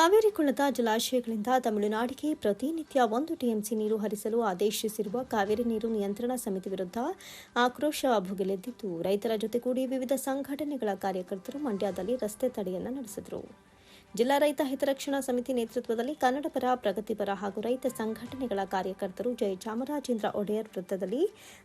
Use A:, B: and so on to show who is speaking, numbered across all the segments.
A: ಕಾವೇರಿ ಕೊಳ್ಳದ ಜಲಾಶಯಗಳಿಂದ ತಮಿಳುನಾಡಿಗೆ ಪ್ರತಿನಿತ್ಯ ಒಂದು ಟಿಎಂಸಿ ನೀರು ಹರಿಸಲು ಆದೇಶಿಸಿರುವ ಕಾವೇರಿ ನೀರು ನಿಯಂತ್ರಣ ಸಮಿತಿ ವಿರುದ್ಧ ಆಕ್ರೋಶ ಭುಗಿಲೆದ್ದಿದ್ದು ರೈತರ ಜೊತೆಗೂಡಿ ವಿವಿಧ ಸಂಘಟನೆಗಳ ಕಾರ್ಯಕರ್ತರು ಮಂಡ್ಯದಲ್ಲಿ ರಸ್ತೆ ತಡೆಯನ್ನ ನಡೆಸಿದರು. ಜಿಲ್ಲಾ ರೈತ ಹಿತರಕ್ಷಣಾ ಸಮಿತಿ ನೇತೃತ್ವದಲ್ಲಿ ಕನ್ನಡಪರ ಪ್ರಗತಿಪರ ಹಾಗೂ ರೈತ ಸಂಘಟನೆಗಳ ಕಾರ್ಯಕರ್ತರು ಜಯ ಚಾಮರಾಜೇಂದ್ರ ಒಡೆಯರ್ ವೃತ್ತದಲ್ಲಿ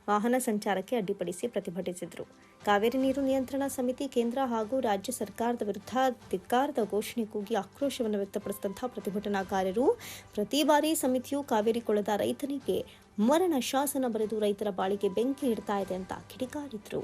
A: ವಾಹನ ಸಂಚಾರಕ್ಕೆ ಅಡ್ಡಿಪಡಿಸಿ ಪ್ರತಿಭಟಿಸಿದರು. ಕಾವೇರಿ ನೀರು ನಿಯಂತ್ರಣ ಸಮಿತಿ ಕೇಂದ್ರ ಹಾಗೂ ರಾಜ್ಯ ಸರ್ಕಾರದ ವಿರುದ್ಧ ಧಿಕ್ಕಾರದ ಘೋಷಣೆ ಕೂಗಿ ಆಕ್ರೋಶವನ್ನು ವ್ಯಕ್ತಪಡಿಸಿದಂತಹ ಪ್ರತಿಭಟನಾಕಾರರು, ಪ್ರತಿ ಬಾರಿ ಸಮಿತಿಯು ಕಾವೇರಿ ಕೊಳದ ರೈತನಿಗೆ ಮರಣ ಶಾಸನ ಬರೆದು ರೈತರ ಬಾಳಿಗೆ ಬೆಂಕಿ ಇಡ್ತಾ ಇದೆ ಅಂತ ಕಿಡಿಕಾರಿದ್ರು.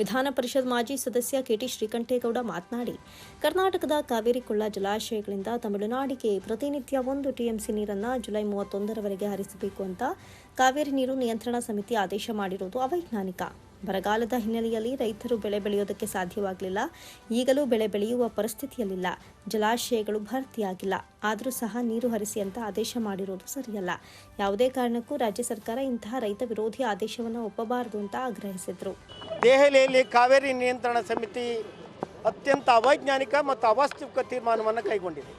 A: ವಿಧಾನ ಪರಿಷತ್ ಮಾಜಿ ಸದಸ್ಯ ಕೆಟಿ ಶ್ರೀಕಂಠೇಗೌಡ ಮಾತನಾಡಿ, ಕರ್ನಾಟಕದ ಕಾವೇರಿ ಕೊಳ್ಳ ಜಲಾಶಯಗಳಿಂದ ತಮಿಳುನಾಡಿಗೆ ಪ್ರತಿನಿತ್ಯ ಒಂದು ಟಿಎಂಸಿ ನೀರನ್ನು ಜುಲೈ ಮೂವತ್ತೊಂದರವರೆಗೆ ಹರಿಸಬೇಕು ಅಂತ ಕಾವೇರಿ ನೀರು ನಿಯಂತ್ರಣ ಸಮಿತಿ ಆದೇಶ ಮಾಡಿರುವುದು ಅವೈಜ್ಞಾನಿಕ. ಬರಗಾಲದ ಹಿನ್ನೆಲೆಯಲ್ಲಿ ರೈತರು ಬೆಳೆ ಬೆಳೆಯೋದಕ್ಕೆ ಸಾಧ್ಯವಾಗಲಿಲ್ಲ. ಈಗಲೂ ಬೆಳೆ ಬೆಳೆಯುವ ಪರಿಸ್ಥಿತಿಯಲ್ಲಿಲ್ಲ. ಜಲಾಶಯಗಳು ಭರ್ತಿಯಾಗಿಲ್ಲ. ಆದರೂ ಸಹ ನೀರು ಹರಿಸಿ ಅಂತ ಆದೇಶ ಮಾಡಿರುವುದು ಸರಿಯಲ್ಲ. ಯಾವುದೇ ಕಾರಣಕ್ಕೂ ರಾಜ್ಯ ಸರ್ಕಾರ ಇಂತಹ ರೈತ ವಿರೋಧಿ ಆದೇಶವನ್ನು ಒಪ್ಪಬಾರದು ಅಂತ ಆಗ್ರಹಿಸಿದರು.
B: ದೆಹಲಿಯಲ್ಲಿ ಕಾವೇರಿ ನಿಯಂತ್ರಣ ಸಮಿತಿ ಅತ್ಯಂತ ಅವೈಜ್ಞಾನಿಕ ಮತ್ತು ಅವಾಸ್ತವಿಕ ತೀರ್ಮಾನವನ್ನು ಕೈಗೊಂಡಿದೆ.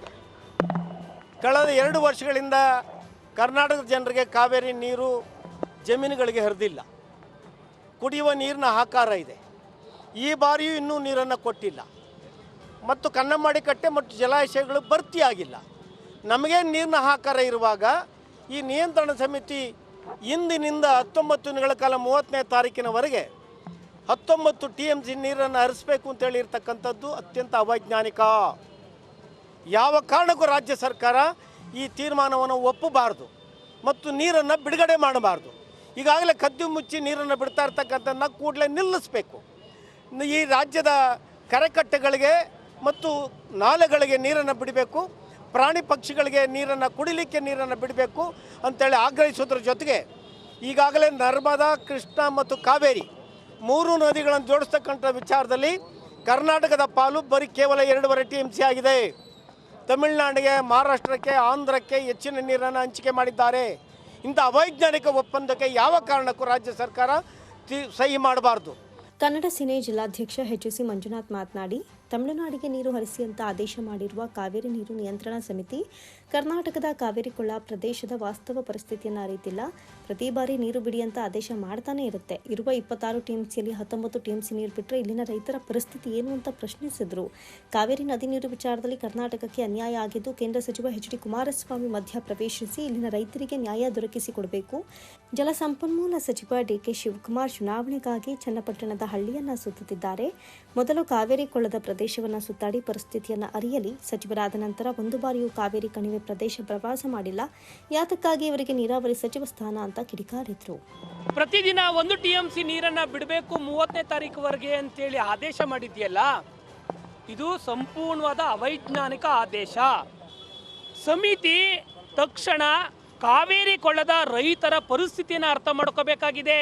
B: ಕಳೆದ ಎರಡು ವರ್ಷಗಳಿಂದ ಕರ್ನಾಟಕದ ಜನರಿಗೆ ಕಾವೇರಿ ನೀರು ಜಮೀನುಗಳಿಗೆ ಹರಿದಿಲ್ಲ. ಕುಡಿಯುವ ನೀರಿನ ಆಕಾರ ಇದೆ. ಈ ಬಾರಿಯೂ ಇನ್ನೂ ನೀರನ್ನು ಕೊಟ್ಟಿಲ್ಲ. ಮತ್ತು ಕನ್ನಂಬಾಡಿ ಕಟ್ಟೆ ಮತ್ತು ಜಲಾಶಯಗಳು ಭರ್ತಿಯಾಗಿಲ್ಲ. ನಮಗೆ ನೀರಿನ ಆಕಾರ ಇರುವಾಗ ಈ ನಿಯಂತ್ರಣ ಸಮಿತಿ ಇಂದಿನಿಂದ ಹತ್ತೊಂಬತ್ತು ದಿನಗಳ ಕಾಲ ಮೂವತ್ತನೇ ತಾರೀಕಿನವರೆಗೆ ಹತ್ತೊಂಬತ್ತು ಟಿ ಎಂ ಸಿ ನೀರನ್ನು ಹರಿಸಬೇಕು ಅಂತೇಳಿ ಇರ್ತಕ್ಕಂಥದ್ದು ಅತ್ಯಂತ ಅವೈಜ್ಞಾನಿಕ. ಯಾವ ಕಾರಣಕ್ಕೂ ರಾಜ್ಯ ಸರ್ಕಾರ ಈ ತೀರ್ಮಾನವನ್ನು ಒಪ್ಪಬಾರ್ದು ಮತ್ತು ನೀರನ್ನು ಬಿಡುಗಡೆ ಮಾಡಬಾರ್ದು. ಈಗಾಗಲೇ ಕದ್ದು ಮುಚ್ಚಿ ನೀರನ್ನು ಬಿಡ್ತಾ ಇರ್ತಕ್ಕಂಥದ್ದನ್ನ ಕೂಡಲೇ ನಿಲ್ಲಿಸಬೇಕು. ಈ ರಾಜ್ಯದ ಕರೆಕಟ್ಟೆಗಳಿಗೆ ಮತ್ತು ನಾಲೆಗಳಿಗೆ ನೀರನ್ನು ಬಿಡಬೇಕು, ಪ್ರಾಣಿ ಪಕ್ಷಿಗಳಿಗೆ ನೀರನ್ನು, ಕುಡಿಲಿಕ್ಕೆ ನೀರನ್ನು ಬಿಡಬೇಕು ಅಂತೇಳಿ ಆಗ್ರಹಿಸೋದ್ರ ಜೊತೆಗೆ ಈಗಾಗಲೇ ನರ್ಮದಾ, ಕೃಷ್ಣ ಮತ್ತು ಕಾವೇರಿ ಮೂರು ನದಿಗಳನ್ನು ಜೋಡಿಸ್ತಕ್ಕಂಥ ವಿಚಾರದಲ್ಲಿ ಕರ್ನಾಟಕದ ಪಾಲು ಬರೀ ಕೇವಲ ಎರಡೂವರೆ ಟಿ ಎಂ ಸಿ ಆಗಿದೆ. ತಮಿಳುನಾಡಿಗೆ, ಮಹಾರಾಷ್ಟ್ರಕ್ಕೆ, ಆಂಧ್ರಕ್ಕೆ ಹೆಚ್ಚಿನ ನೀರನ್ನು ಹಂಚಿಕೆ ಮಾಡಿದ್ದಾರೆ. ಇಂಥ ಅವೈಜ್ಞಾನಿಕ ಒಪ್ಪಂದಕ್ಕೆ ಯಾವ ಕಾರಣಕ್ಕೂ ರಾಜ್ಯ ಸರ್ಕಾರ ಸಹಿ ಮಾಡಬಾರ್ದು.
A: ಕನ್ನಡ ಸೇನೆ ಜಿಲ್ಲಾಧ್ಯಕ್ಷ ಎಚ್ಎಸಿ ಮಂಜುನಾಥ್ ಮಾತನಾಡಿ, ತಮಿಳುನಾಡಿಗೆ ನೀರು ಹರಿಸಿ ಅಂತ ಆದೇಶ ಮಾಡಿರುವ ಕಾವೇರಿ ನೀರು ನಿಯಂತ್ರಣ ಸಮಿತಿ ಕರ್ನಾಟಕದ ಕಾವೇರಿ ಕೊಳ್ಳ ಪ್ರದೇಶದ ವಾಸ್ತವ ಪರಿಸ್ಥಿತಿಯನ್ನು ಅರಿತಿಲ್ಲ. ಪ್ರತಿ ಬಾರಿ ನೀರು ಬಿಡಿ ಅಂತ ಆದೇಶ ಮಾಡ್ತಾನೆ ಇರುತ್ತೆ. ಇರುವ ಇಪ್ಪತ್ತಾರು ಟಿಎಂಸಿಯಲ್ಲಿ ಹತ್ತೊಂಬತ್ತು ಟಿಎಂಸಿ ನೀರು ಬಿಟ್ಟರೆ ಇಲ್ಲಿನ ರೈತರ ಪರಿಸ್ಥಿತಿ ಏನು ಅಂತ ಪ್ರಶ್ನಿಸಿದರು. ಕಾವೇರಿ ನದಿ ನೀರು ವಿಚಾರದಲ್ಲಿ ಕರ್ನಾಟಕಕ್ಕೆ ಅನ್ಯಾಯ ಆಗಿದ್ದು ಕೇಂದ್ರ ಸಚಿವ ಎಚ್ ಡಿ ಕುಮಾರಸ್ವಾಮಿ ಮಧ್ಯ ಪ್ರವೇಶಿಸಿ ಇಲ್ಲಿನ ರೈತರಿಗೆ ನ್ಯಾಯ ದೊರಕಿಸಿಕೊಡಬೇಕು ಜಲಸಂಪನ್ಮೂಲ ಸಚಿವ ಡಿಕೆ ಶಿವಕುಮಾರ್ ಚುನಾವಣೆಗಾಗಿ ಚನ್ನಪಟ್ಟಣದ ಹಳ್ಳಿಯನ್ನ ಸುತ್ತುತ್ತಿದ್ದಾರೆ. ಮೊದಲು ಕಾವೇರಿ ಕೊಳ್ಳದ ಪ್ರದೇಶವನ್ನು ಸುತ್ತಾಡಿ ಪರಿಸ್ಥಿತಿಯನ್ನು ಅರಿಯಲಿ. ಸಚಿವರಾದ ನಂತರ ಒಂದು ಬಾರಿಯೂ ಕಾವೇರಿ ಕಣಿವೆ ಪ್ರದೇಶ ಪ್ರವಾಸ ಮಾಡಿಲ್ಲ. ಯಾತಕ್ಕಾಗಿ ಇವರಿಗೆ ನೀರಾವರಿ ಸಚಿವ ಸ್ಥಾನ ಅಂತ ಕಿಡಿಕಾರಿದ್ರು.
C: ಪ್ರತಿದಿನ ಒಂದು ಟಿ ಎಂ ಸಿ ನೀರನ್ನ ಬಿಡಬೇಕು ಮೂವತ್ತನೇ ತಾರೀಕುವರೆಗೆ ಅಂತೇಳಿ ಆದೇಶ ಮಾಡಿದ್ಯಲ್ಲ ಇದು ಸಂಪೂರ್ಣವಾದ ಅವೈಜ್ಞಾನಿಕ ಆದೇಶ. ಸಮಿತಿ ತಕ್ಷಣ ಕಾವೇರಿ ಕೊಳ್ಳದ ರೈತರ ಪರಿಸ್ಥಿತಿಯನ್ನು ಅರ್ಥ ಮಾಡ್ಕೋಬೇಕಾಗಿದೆ.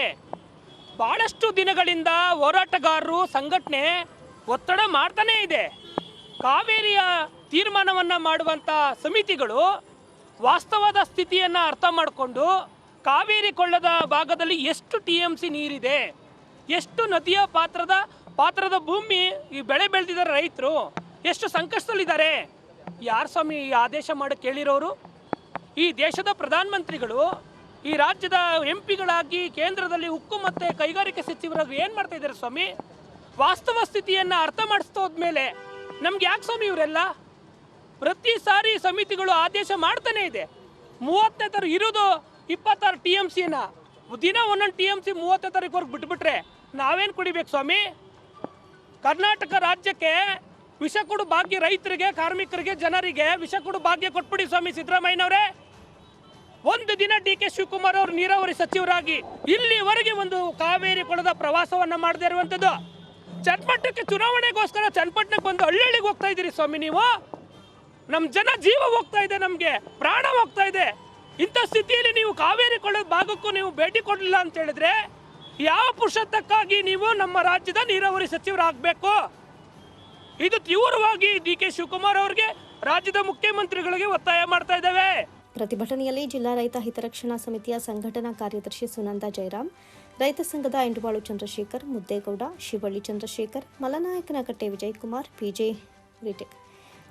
C: ಭಾಳಷ್ಟು ದಿನಗಳಿಂದ ಹೋರಾಟಗಾರರು ಸಂಘಟನೆ ಒತ್ತಡ ಮಾಡ್ತಾನೇ ಇದೆ. ಕಾವೇರಿಯ ತೀರ್ಮಾನವನ್ನು ಮಾಡುವಂಥ ಸಮಿತಿಗಳು ವಾಸ್ತವದ ಸ್ಥಿತಿಯನ್ನು ಅರ್ಥ ಮಾಡಿಕೊಂಡು ಕಾವೇರಿ ಕೊಳ್ಳದ ಭಾಗದಲ್ಲಿ ಎಷ್ಟು ಟಿ ಎಂ ಸಿ ನೀರಿದೆ, ಎಷ್ಟು ನದಿಯ ಪಾತ್ರದ ಪಾತ್ರದ ಭೂಮಿ ಈ ಬೆಳೆ ಬೆಳೆದಿದ್ದಾರೆ ರೈತರು, ಎಷ್ಟು ಸಂಕಷ್ಟದಲ್ಲಿದ್ದಾರೆ? ಯಾರು ಸ್ವಾಮಿ ಈ ಆದೇಶ ಮಾಡಿ ಕೇಳಿರೋರು? ಈ ದೇಶದ ಪ್ರಧಾನಮಂತ್ರಿಗಳು, ಈ ರಾಜ್ಯದ ಎಂ ಪಿಗಳಾಗಿ ಕೇಂದ್ರದಲ್ಲಿ ಉಕ್ಕು ಮತ್ತು ಕೈಗಾರಿಕೆ ಸಚಿವರಾಗಿ ಏನು ಮಾಡ್ತಾ ಇದ್ದಾರೆ ಸ್ವಾಮಿ? ವಾಸ್ತವ ಸ್ಥಿತಿಯನ್ನು ಅರ್ಥ ಮಾಡಿಸ್ತೋದ್ಮೇಲೆ ನಮ್ಗೆ ಯಾಕೆ ಸ್ವಾಮಿ ಇವರೆಲ್ಲ? ಪ್ರತಿ ಸಾರಿ ಸಮಿತಿಗಳು ಆದೇಶ ಮಾಡ್ತಾನೆ ಇದೆ. ಮೂವತ್ತನೇ ತಾರೀಕು ಇರೋದು ಇಪ್ಪತ್ತಾರು ಟಿ ಎಂ ಸಿನ. ದಿನ ಒಂದೊಂದು ಟಿ ಎಂ ಸಿ ಮೂವತ್ತನೇ ತಾರೀಕುವರೆಗೆ ಬಿಟ್ಬಿಟ್ರೆ ನಾವೇನು ಕುಡಿಬೇಕು ಸ್ವಾಮಿ? ಕರ್ನಾಟಕ ರಾಜ್ಯಕ್ಕೆ ವಿಷ ಕೊಡು ಭಾಗ್ಯ ರೈತರಿಗೆ, ಕಾರ್ಮಿಕರಿಗೆ, ಜನರಿಗೆ ವಿಷ ಕೊಡು ಭಾಗ್ಯ ಕೊಟ್ಬಿಡಿ ಸ್ವಾಮಿ ಸಿದ್ದರಾಮಯ್ಯನವರೇ. ಒಂದು ದಿನ ಡಿ ಕೆ ಶಿವಕುಮಾರ್ ಅವರು ನೀರಾವರಿ ಸಚಿವರಾಗಿ ಇಲ್ಲಿವರೆಗೆ ಒಂದು ಕಾವೇರಿ ಕೊಳದ ಪ್ರವಾಸವನ್ನ ಮಾಡದೇ ಇರುವಂಥದ್ದು ಚನ್ನಪಟ್ಟಣಕ್ಕೆ ಚುನಾವಣೆಗೋಸ್ಕರ ಚನ್ನಪಟ್ಟಣಕ್ಕೆ ಬಂದು ಹಳ್ಳಿಗೆ ಹೋಗ್ತಾ ಇದ್ದೀರಿ ಸ್ವಾಮಿ ನೀವು. ನಮ್ಮ ಜನ ಜೀವ ಹೋಗ್ತಾ ಇದೆ, ನಮಗೆ ಪ್ರಾಣ ಹೋಗ್ತಾ ಇದೆ. ಇಂಥ ಸ್ಥಿತಿಯಲ್ಲಿ ನೀವು ಕಾವೇರಿ ಕೊಳ್ಳದ ಭಾಗಕ್ಕೂ ನೀವು ಭೇಟಿ ಕೊಡಲಿಲ್ಲ ಅಂತ ಹೇಳಿದ್ರೆ ಯಾವ ಪುರುಷತ್ವಕ್ಕಾಗಿ ನೀವು ನಮ್ಮ ರಾಜ್ಯದ ನೀರಾವರಿ ಸಚಿವರಾಗಬೇಕು? ಇದು ತೀವ್ರವಾಗಿ ಡಿ ಕೆ ಶಿವಕುಮಾರ್ ಅವರಿಗೆ ರಾಜ್ಯದ ಮುಖ್ಯಮಂತ್ರಿಗಳಿಗೆ ಒತ್ತಾಯ ಮಾಡ್ತಾ ಇದ್ದಾವೆ.
A: ಪ್ರತಿಭಟನೆಯಲ್ಲಿ ಜಿಲ್ಲಾ ರೈತ ಹಿತರಕ್ಷಣಾ ಸಮಿತಿಯ ಸಂಘಟನಾ ಕಾರ್ಯದರ್ಶಿ ಸುನಂದ ಜಯರಾಮ್, ರೈತ ಸಂಘದ ಎಂಡುಬಾಳು Chandrashekhar, Muddegowda, Shivalli Chandrashekhar Malanayakanakatte Vijayakumar PJ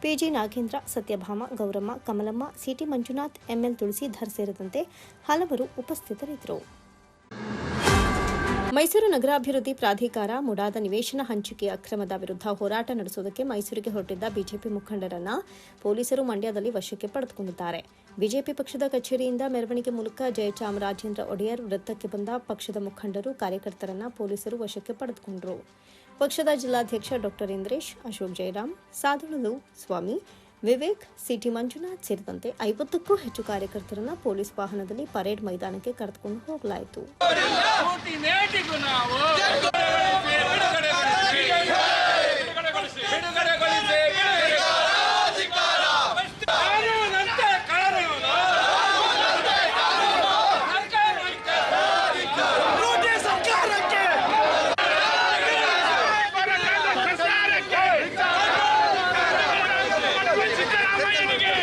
A: PG Nagendra, Satyabhama, Gowramma, Kamalamma, CT Manjunath, ML Tulasidhar ಸೇರಿದಂತೆ ಹಲವರು ಉಪಸ್ಥಿತರಿದ್ದರು. ಮೈಸೂರು ನಗರಾಭಿವೃದ್ಧಿ ಪ್ರಾಧಿಕಾರ ಮುಡಾದ ನಿವೇಶನ ಹಂಚಿಕೆ ಅಕ್ರಮದ ವಿರುದ್ಧ ಹೋರಾಟ ನಡೆಸುವುದಕ್ಕೆ ಮೈಸೂರಿಗೆ ಹೊರಟಿದ್ದ ಬಿಜೆಪಿ ಮುಖಂಡರನ್ನ ಪೊಲೀಸರು ಮಂಡ್ಯದಲ್ಲಿ ವಶಕ್ಕೆ ಪಡೆದುಕೊಂಡಿದ್ದಾರೆ. ಬಿಜೆಪಿ ಪಕ್ಷದ ಕಚೇರಿಯಿಂದ ಮೆರವಣಿಗೆ ಮೂಲಕ ಜಯಚಾಮರಾಜೇಂದ್ರ ಒಡೆಯರ್ ವೃತ್ತಕ್ಕೆ ಬಂದ ಪಕ್ಷದ ಮುಖಂಡರು ಕಾರ್ಯಕರ್ತರನ್ನ ಪೊಲೀಸರು ವಶಕ್ಕೆ ಪಡೆದುಕೊಂಡರು. ಪಕ್ಷದ ಜಿಲ್ಲಾಧ್ಯಕ್ಷ ಡಾಕ್ಟರ್ ಇಂದ್ರೇಶ್, ಅಶೋಕ್ ಜಯರಾಮ್ ಸಾಧುಳಲು ಸ್ವಾಮಿ, ವಿವೇಕ್, ಸಿಟಿ ಮಂಜುನಾಥ್ ಸೇರಿದಂತೆ ಐವತ್ತಕ್ಕೂ ಹೆಚ್ಚು ಕಾರ್ಯಕರ್ತರನ್ನ ಪೊಲೀಸ್ ವಾಹನದಲ್ಲಿ ಪರೇಡ್ ಮೈದಾನಕ್ಕೆ ಕರೆದುಕೊಂಡು ಹೋಗಲಾಯಿತು
D: ನೇಟಿಗೂ ನಾವು ಬಿಡುಗಡೆಗೊಳಿಸಿ ಬಿಡುಗಡೆಗೊಳಿಸಿ ಕಾನೂನಂತೆ ಕಾನೂನು ಲೂಟಿ ಸರ್ಕಾರಕ್ಕೆ ಸರ್ಕಾರಕ್ಕೆ ಸಿದ್ದರಾಮಯ್ಯನಿಗೆ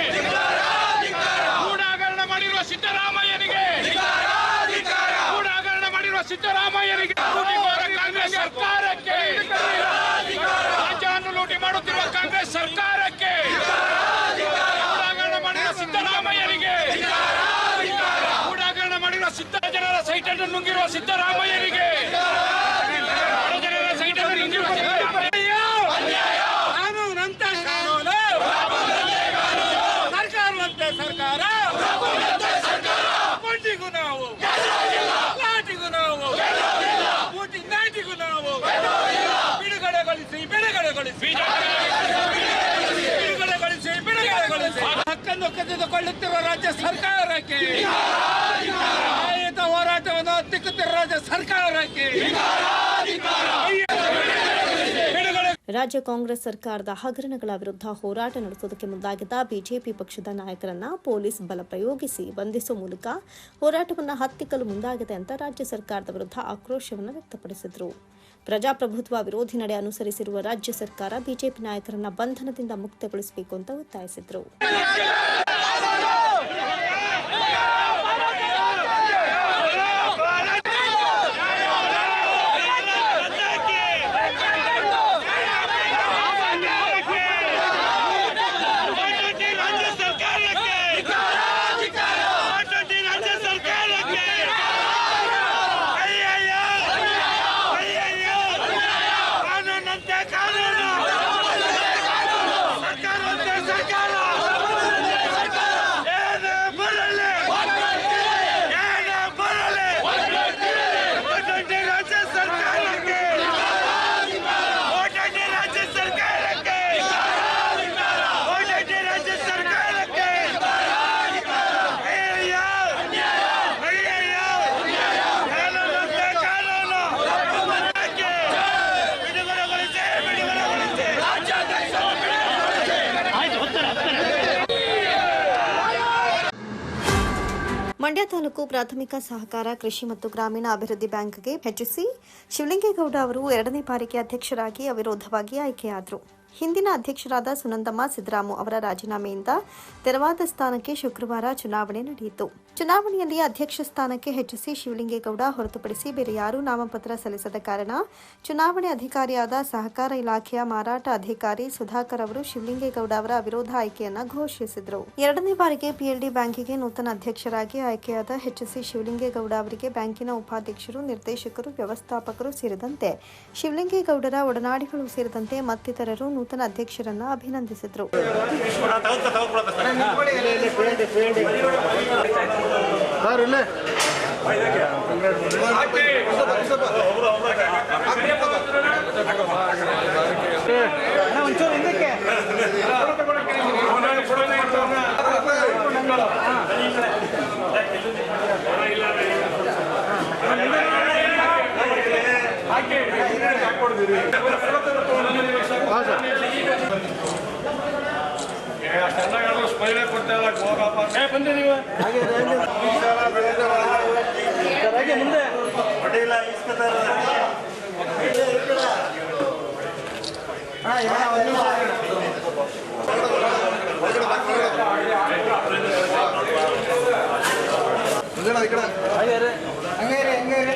D: ಗೂಢಾಗರಣ ಮಾಡಿರುವ ಸಿದ್ದರಾಮಯ್ಯನಿಗೆ ಗೂಢಾಗರಣ ಮಾಡಿರುವ ಸಿದ್ದರಾಮಯ್ಯನಿಗೆ ಕಾಂಗ್ರೆಸ್ ಸರ್ಕಾರಕ್ಕೆ. ರಾಜ್ಯವನ್ನು ಲೂಟಿ ಮಾಡುತ್ತಿರುವ ಕಾಂಗ್ರೆಸ್ ಸರ್ಕಾರಕ್ಕೆ. ಮಾಡಿರುವ ಸಿದ್ದರಾಮಯ್ಯನಿಗೆ ಗೂಢಾಗರಣ ಮಾಡಿರುವ ಸಿದ್ಧ ಜನರ ಸೈಟ್ ಅನ್ನು ನುಂಗಿರುವ ಸಿದ್ದರಾಮಯ್ಯನಿಗೆ ಬಡ ಜನರ ಸೈಟ್ ಅನ್ನು ನುಂಗಿರುವ ಸಿದ್ದರಾಮಯ್ಯ ಕಾನೂನಂತೆ ಕಾನೂನು ಸರ್ಕಾರವಂತೆ ಸರ್ಕಾರ ಕೊಂಡಿಗೂ ನಾವು ಲಾಟಿಗೂ ನಾವು ಊಟಿ ನಾಟಿಗೂ ನಾವು ಬಿಡುಗಡೆಗೊಳಿಸಿ ಬಿಡುಗಡೆಗೊಳಿಸಿ ಬಿಡುಗಡೆಗೊಳಿಸಿ ಬಿಡುಗಡೆಗೊಳಿಸಿ ಹಕ್ಕನ್ನು ಕಸಿದುಕೊಳ್ಳುತ್ತಿರುವ ರಾಜ್ಯ ಸರ್ಕಾರಕ್ಕೆ. ಆಯುತ ಹೋರಾಟವನ್ನು ಹತ್ತಿಕ್ಕುತ್ತಿರುವ ರಾಜ್ಯ ಸರ್ಕಾರಕ್ಕೆ.
A: ರಾಜ್ಯ ಕಾಂಗ್ರೆಸ್ ಸರ್ಕಾರದ ಹಗರಣಗಳ ವಿರುದ್ಧ ಹೋರಾಟ ನಡೆಸುವುದಕ್ಕೆ ಮುಂದಾಗಿದ್ದ ಬಿಜೆಪಿ ಪಕ್ಷದ ನಾಯಕರನ್ನ ಪೊಲೀಸ್ ಬಲ ಪ್ರಯೋಗಿಸಿ ಬಂಧಿಸುವ ಮೂಲಕ ಹೋರಾಟವನ್ನು ಹತ್ತಿಕ್ಕಲು ಮುಂದಾಗಿದೆ ಅಂತ ರಾಜ್ಯ ಸರ್ಕಾರದ ವಿರುದ್ಧ ಆಕ್ರೋಶವನ್ನು ವ್ಯಕ್ತಪಡಿಸಿದರು. ಪ್ರಜಾಪ್ರಭುತ್ವ ವಿರೋಧಿ ನಡೆ ಅನುಸರಿಸಿರುವ ರಾಜ್ಯ ಸರ್ಕಾರ ಬಿಜೆಪಿ ನಾಯಕರನ್ನ ಬಂಧನದಿಂದ ಮುಕ್ತಗೊಳಿಸಬೇಕು ಅಂತ ಒತ್ತಾಯಿಸಿದರು.
E: ಪ್ರಾಥಮಿಕ ಸಹಕಾರ ಕೃಷಿ ಮತ್ತು ಗ್ರಾಮೀಣ ಅಭಿವೃದ್ಧಿ ಬ್ಯಾಂಕ್ಗೆ ಹೆಚ್ಚಿಸಿ ಶಿವಲಿಂಗೇಗೌಡ ಅವರು ಎರಡನೇ ಬಾರಿಗೆ ಅಧ್ಯಕ್ಷರಾಗಿ ಅವಿರೋಧವಾಗಿ ಆಯ್ಕೆಯಾದರು. ಹಿಂದಿನ ಅಧ್ಯಕ್ಷರಾದ ಸುನಂದಮ್ಮ ಸಿದ್ದರಾಮು ಅವರ ರಾಜೀನಾಮೆಯಿಂದ ತೆರವಾದ ಸ್ಥಾನಕ್ಕೆ ಶುಕ್ರವಾರ ಚುನಾವಣೆ ನಡೆಯಿತು. ಚುನಾವಣೆಯಲ್ಲಿ ಅಧ್ಯಕ್ಷ ಸ್ಥಾನಕ್ಕೆ ಹೆಚ್ಚಿಸಿ ಶಿವಲಿಂಗೇಗೌಡ ಹೊರತುಪಡಿಸಿ ಬೇರೆ ಯಾರೂ ನಾಮಪತ್ರ ಸಲ್ಲಿಸದ ಕಾರಣ ಚುನಾವಣೆ ಅಧಿಕಾರಿಯಾದ ಸಹಕಾರ ಇಲಾಖೆಯ ಮಾರಾಟ ಅಧಿಕಾರಿ ಸುಧಾಕರ್ ಅವರು ಶಿವಲಿಂಗೇಗೌಡ ಅವರ ಅವಿರೋಧ ಆಯ್ಕೆಯನ್ನು ಘೋಷಿಸಿದರು. ಎರಡನೇ ಬಾರಿಗೆ ಪಿಎಲ್ಡಿ ಬ್ಯಾಂಕಿಗೆ ನೂತನ ಅಧ್ಯಕ್ಷರಾಗಿ ಆಯ್ಕೆಯಾದ ಎಚ್ಎಸ್ಸಿ ಶಿವಲಿಂಗೇಗೌಡ ಅವರಿಗೆ ಬ್ಯಾಂಕಿನ ಉಪಾಧ್ಯಕ್ಷರು, ನಿರ್ದೇಶಕರು, ವ್ಯವಸ್ಥಾಪಕರು ಸೇರಿದಂತೆ ಶಿವಲಿಂಗೇಗೌಡರ ಒಡನಾಡಿಗಳು ಸೇರಿದಂತೆ ಮತ್ತಿತರರು ನೂತನ ಅಧ್ಯಕ್ಷರನ್ನ ಅಭಿನಂದಿಸಿದರು.
D: ಮಾಡಿದ್ದೀರಿ. ಚೆನ್ನಾಗಿ ಸ್ಮೈಲೇ ಕೊಡ್ತಾ ಇಲ್ಲ ಹೋಗಪ್ಪ ಬಂದೆ ನೀವು. ಹಾಗೆ ಮುಂದೆ ಹೊಟ್ಟೆಲ್ಲ ಇಸ್ಕೊತಾರ ಹಂಗಾರೆ ಹಂಗಾರೆ ಹಂಗಾರೆ.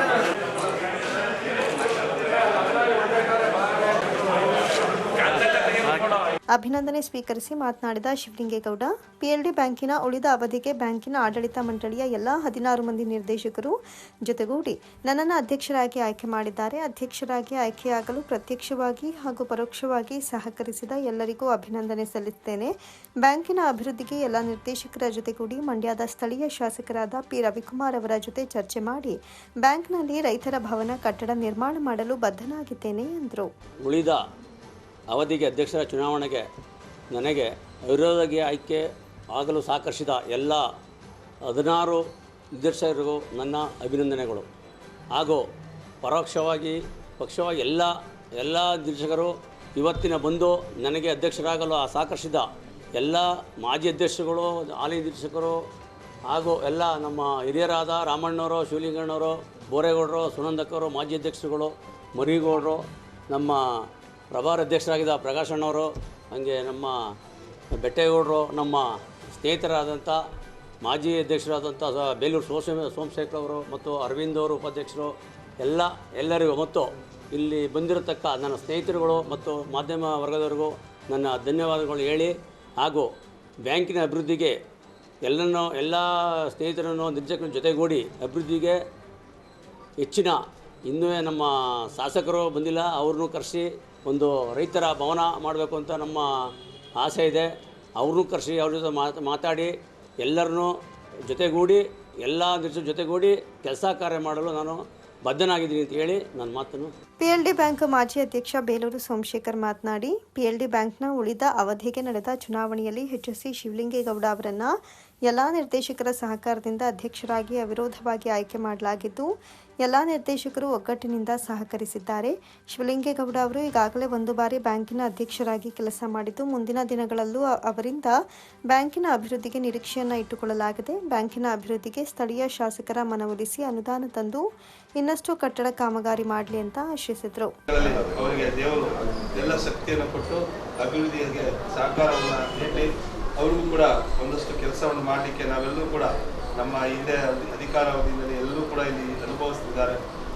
E: ಅಭಿನಂದನೆ ಸ್ವೀಕರಿಸಿ ಮಾತನಾಡಿದ ಶಿವಲಿಂಗೇಗೌಡ ಪಿಎಲ್ಡಿ ಬ್ಯಾಂಕಿನ ಉಳಿದ ಅವಧಿಗೆ ಬ್ಯಾಂಕಿನ ಆಡಳಿತ ಮಂಡಳಿಯ ಎಲ್ಲ ಹದಿನಾರು ಮಂದಿ ನಿರ್ದೇಶಕರು ಜೊತೆಗೂಡಿ ನನ್ನನ್ನು ಅಧ್ಯಕ್ಷರಾಗಿ ಆಯ್ಕೆ ಮಾಡಿದ್ದಾರೆ. ಅಧ್ಯಕ್ಷರಾಗಿ ಆಯ್ಕೆಯಾಗಲು ಪ್ರತ್ಯಕ್ಷವಾಗಿ ಹಾಗೂ ಪರೋಕ್ಷವಾಗಿ ಸಹಕರಿಸಿದ ಎಲ್ಲರಿಗೂ ಅಭಿನಂದನೆ ಸಲ್ಲಿಸುತ್ತೇನೆ. ಬ್ಯಾಂಕಿನ ಅಭಿವೃದ್ಧಿಗೆ ಎಲ್ಲ ನಿರ್ದೇಶಕರ ಜೊತೆಗೂಡಿ ಮಂಡ್ಯದ ಸ್ಥಳೀಯ ಶಾಸಕರಾದ ಪಿ. ರವಿಕುಮಾರ್ ಅವರ ಜೊತೆ ಚರ್ಚೆ ಮಾಡಿ ಬ್ಯಾಂಕ್ನಲ್ಲಿ ರೈತರ ಭವನ ಕಟ್ಟಡ ನಿರ್ಮಾಣ ಮಾಡಲು ಬದ್ಧನಾಗಿದ್ದೇನೆ ಎಂದರು.
F: ಉಳಿದ ಅವಧಿಗೆ ಅಧ್ಯಕ್ಷರ ಚುನಾವಣೆಗೆ ನನಗೆ ಅವಿರೋಧವಾಗಿ ಆಯ್ಕೆ ಆಗಲು ಸಹಕರಿಸಿದ ಎಲ್ಲ ಹದಿನಾರು ನಿರ್ದೇಶಕರಿಗೂ ನನ್ನ ಅಭಿನಂದನೆಗಳು. ಹಾಗೂ ಪರೋಕ್ಷವಾಗಿ, ಪಕ್ಷವಾಗಿ ಎಲ್ಲ ಎಲ್ಲ ನಿರ್ದೇಶಕರು ಇವತ್ತಿನ ಬಂದು ನನಗೆ ಅಧ್ಯಕ್ಷರಾಗಲು ಸಹಕರಿಸಿದ ಎಲ್ಲ ಮಾಜಿ ಅಧ್ಯಕ್ಷರುಗಳು, ಹಾಲಿ ನಿರ್ದೇಶಕರು ಹಾಗೂ ಎಲ್ಲ ನಮ್ಮ ಹಿರಿಯರಾದ ರಾಮಣ್ಣವರು, ಶಿವಲಿಂಗಣ್ಣವರು, ಬೋರೇಗೌಡರು, ಸುನಂದಕ್ಕವರು, ಮಾಜಿ ಅಧ್ಯಕ್ಷರುಗಳು ಮರಿಗೌಡರು ನಮ್ಮ ಪ್ರಭಾರ ಅಧ್ಯಕ್ಷರಾಗಿದ್ದ ಪ್ರಕಾಶಣ್ಣವರು ಹಾಗೆ ನಮ್ಮ ಬೆಟ್ಟೇಗೌಡರು, ನಮ್ಮ ಸ್ನೇಹಿತರಾದಂಥ ಮಾಜಿ ಅಧ್ಯಕ್ಷರಾದಂಥ ಬೇಲೂರು ಸೋಮ ಸೋಮಶೇಖರ್ ಅವರು ಮತ್ತು ಅರವಿಂದ್ ಅವರು ಉಪಾಧ್ಯಕ್ಷರು, ಎಲ್ಲ, ಎಲ್ಲರಿಗೂ ಮತ್ತು ಇಲ್ಲಿ ಬಂದಿರತಕ್ಕ ನನ್ನ ಸ್ನೇಹಿತರುಗಳು ಮತ್ತು ಮಾಧ್ಯಮ ವರ್ಗದವರಿಗೂ ನನ್ನ ಧನ್ಯವಾದಗಳು ಹೇಳಿ ಹಾಗೂ ಬ್ಯಾಂಕಿನ ಅಭಿವೃದ್ಧಿಗೆ ಎಲ್ಲನೂ, ಎಲ್ಲ ಸ್ನೇಹಿತರನ್ನು ನಿರ್ದೇಶಕರ ಜೊತೆಗೂಡಿ ಅಭಿವೃದ್ಧಿಗೆ ಹೆಚ್ಚಿನ, ಇನ್ನೂ ನಮ್ಮ ಶಾಸಕರು ಬಂದಿಲ್ಲ, ಅವ್ರನ್ನೂ ಕರೆಸಿ ಒಂದು ರೈತರ ಭವನ ಮಾಡಬೇಕು ಅಂತ ನಮ್ಮ ಆಸೆ ಇದೆ. ಅವ್ರನ್ನೂ ಕರೆಸಿ, ಅವ್ರ ಜೊತೆ ಮಾತು, ಮಾತಾಡಿ, ಎಲ್ಲರನ್ನೂ ಜೊತೆಗೂಡಿ, ಎಲ್ಲ ಜೊತೆಗೂಡಿ ಕೆಲಸ ಕಾರ್ಯ ಮಾಡಲು ನಾನು ಬದ್ಧನಾಗಿದ್ದೀನಿ ಅಂತ ಹೇಳಿ ನನ್ನ ಮಾತನ್ನು
E: ಪಿಎಲ್ಡಿ ಬ್ಯಾಂಕ್ ಮಾಜಿ ಅಧ್ಯಕ್ಷ ಬೇಲೂರು ಸೋಮಶೇಖರ್ ಮಾತನಾಡಿ ಪಿಎಲ್ಡಿ ಬ್ಯಾಂಕ್ನ ಉಳಿದ ಅವಧಿಗೆ ನಡೆದ ಚುನಾವಣೆಯಲ್ಲಿ ಎಚ್ಎಸ್ಸಿ ಶಿವಲಿಂಗೇಗೌಡ ಅವರನ್ನ ಎಲ್ಲಾ ನಿರ್ದೇಶಕರ ಸಹಕಾರದಿಂದ ಅಧ್ಯಕ್ಷರಾಗಿ ಅವಿರೋಧವಾಗಿ ಆಯ್ಕೆ ಮಾಡಲಾಗಿದ್ದು, ಎಲ್ಲ ನಿರ್ದೇಶಕರು ಒಗ್ಗಟ್ಟಿನಿಂದ ಸಹಕರಿಸಿದ್ದಾರೆ. ಶಿವಲಿಂಗೇಗೌಡ ಅವರು ಈಗಾಗಲೇ ಒಂದು ಬಾರಿ ಬ್ಯಾಂಕಿನ ಅಧ್ಯಕ್ಷರಾಗಿ ಕೆಲಸ ಮಾಡಿದ್ದು, ಮುಂದಿನ ದಿನಗಳಲ್ಲೂ ಅವರಿಂದ ಬ್ಯಾಂಕಿನ ಅಭಿವೃದ್ಧಿಗೆ ನಿರೀಕ್ಷೆಯನ್ನು ಇಟ್ಟುಕೊಳ್ಳಲಾಗಿದೆ. ಬ್ಯಾಂಕಿನ ಅಭಿವೃದ್ಧಿಗೆ ಸ್ಥಳೀಯ ಶಾಸಕರ ಮನವೊಲಿಸಿ ಅನುದಾನ ತಂದು ಇನ್ನಷ್ಟು ಕಟ್ಟಡ ಕಾಮಗಾರಿ ಮಾಡಲಿ ಅಂತ ಆಶಿಸಿದರು.
G: ಅವರಿಗೆ ದೇವರು ಎಲ್ಲ ಶಕ್ತಿಯನ್ನು ಕೊಟ್ಟು ಅಭಿವೃದ್ಧಿಗೆ ಸಹಕಾರವನ್ನು ನೀಡಿ ಅವ್ರಿಗೂ ಕೂಡ ಒಂದಷ್ಟು ಕೆಲಸವನ್ನು ಮಾಡಲಿಕ್ಕೆ ನಾವೆಲ್ಲರೂ ಕೂಡ ನಮ್ಮ ಹಿಂದೆ ಅಧಿಕಾರಾವಧಿಯಲ್ಲಿ ಎಲ್ಲರೂ ಕೂಡ ಇಲ್ಲಿ ಅನುಭವಿಸ್ತಿದ್ದಾರೆ.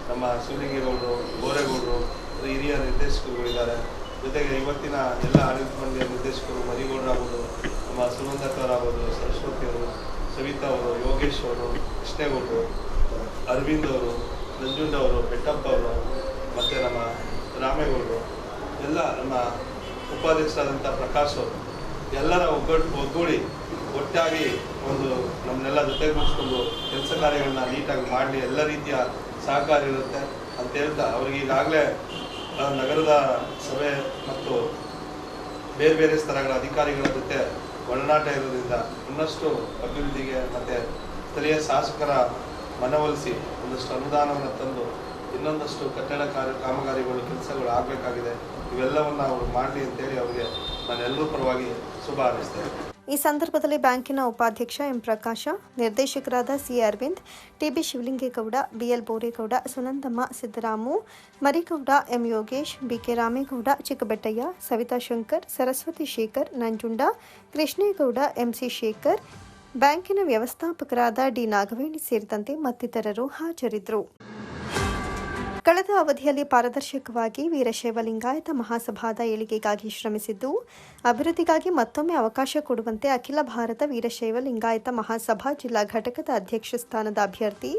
G: ನಮ್ಮ ಶಿವಲಿಂಗೇಗೌಡರು ಗೋರೇಗೌಡರು ಹಿರಿಯ ನಿರ್ದೇಶಕರುಗಳಿದ್ದಾರೆ ಜೊತೆಗೆ ಇವತ್ತಿನ ಎಲ್ಲ ಆಡಳಿತ ಮಂಡಳಿಯ ನಿರ್ದೇಶಕರು ಮರಿಗೌಡರಾಗ್ಬೋದು ನಮ್ಮ ಸುನಂದಕರಾಗ್ಬೋದು ಸರಸ್ವತಿ ಅವರು, ಸವಿತಾ ಅವರು, ಯೋಗೇಶ್ ಅವರು, ಕೃಷ್ಣೇಗೌಡರು, ಅರವಿಂದ್ ಅವರು, ನಂಜುಂಡ ಅವರು, ಬೆಟ್ಟಪ್ಪ ಅವರು, ಮತ್ತು ನಮ್ಮ ರಾಮೇಗೌಡರು, ಎಲ್ಲ ನಮ್ಮ ಉಪಾಧ್ಯಕ್ಷರಾದಂಥ ಪ್ರಕಾಶ್ ಅವರು. ಎಲ್ಲರ ಒಗ್ಗಟ್ಟು ಒಗ್ಗೂಡಿ ಒಟ್ಟಾಗಿ ಒಂದು ನಮ್ಮನ್ನೆಲ್ಲ ಜೊತೆಗೂಡಿಸ್ಕೊಂಡು ಕೆಲಸ ಕಾರ್ಯಗಳನ್ನ ನೀಟಾಗಿ ಮಾಡಲಿ, ಎಲ್ಲ ರೀತಿಯ ಸಹಕಾರ ಇರುತ್ತೆ. ಅಂತ ಹೇಳ್ತಾ ಅವ್ರಿಗೆ ಈಗಾಗಲೇ ನಗರದ ಸಭೆ ಮತ್ತು ಬೇರೆ ಬೇರೆ ಸ್ಥಳಗಳ ಅಧಿಕಾರಿಗಳ ಜೊತೆ ಒಡನಾಟ ಇರೋದ್ರಿಂದ ಇನ್ನಷ್ಟು ಅಭಿವೃದ್ಧಿಗೆ ಮತ್ತು ಸ್ಥಳೀಯ ಶಾಸಕರ ಮನವೊಲಿಸಿ ಒಂದಷ್ಟು ಅನುದಾನವನ್ನು ತಂದು ಇನ್ನೊಂದಷ್ಟು ಕಟ್ಟಡ ಕಾರ್ಯ, ಕಾಮಗಾರಿಗಳು, ಕೆಲಸಗಳು ಆಗಬೇಕಾಗಿದೆ. ಇವೆಲ್ಲವನ್ನು ಅವರು ಮಾಡಲಿ ಅಂತೇಳಿ ಅವರಿಗೆ ನಾನೆಲ್ಲರೂ ಪರವಾಗಿ ಶುಭ ಹಾರೈಸ್ತೇನೆ.
A: ಈ ಸಂದರ್ಭದಲ್ಲಿ ಬ್ಯಾಂಕಿನ ಉಪಾಧ್ಯಕ್ಷ ಎಂ ಪ್ರಕಾಶ, ನಿರ್ದೇಶಕರಾದ C Aravind TB Shivalingegowda BL Boregowda, Sunandamma Siddaramu, Marigowda M Yogesh BK Ramegowda, Chikkabettaiah, Savitha Shankar, Saraswathi Shekhar, Nanjunda, Krishnegowda MC Shekhar, ಬ್ಯಾಂಕಿನ ವ್ಯವಸ್ಥಾಪಕರಾದ ಡಿ ನಾಗವೇಣಿ ಸೇರಿದಂತೆ ಮತ್ತಿತರರು ಹಾಜರಿದ್ದರು. ಕಳೆದ ಅವಧಿಯಲ್ಲಿ ಪಾರದರ್ಶಕವಾಗಿ ವೀರಶೈವ ಲಿಂಗಾಯತ ಮಹಾಸಭಾದ ಏಳಿಗೆಗಾಗಿ ಶ್ರಮಿಸಿದ್ದು, ಅಭಿವೃದ್ಧಿಗಾಗಿ ಮತ್ತೊಮ್ಮೆ ಅವಕಾಶ ಕೊಡುವಂತೆ ಅಖಿಲ ಭಾರತ ವೀರಶೈವ ಲಿಂಗಾಯತ ಮಹಾಸಭಾ ಜಿಲ್ಲಾ ಘಟಕದ ಅಧ್ಯಕ್ಷ ಸ್ಥಾನದ ಅಭ್ಯರ್ಥಿ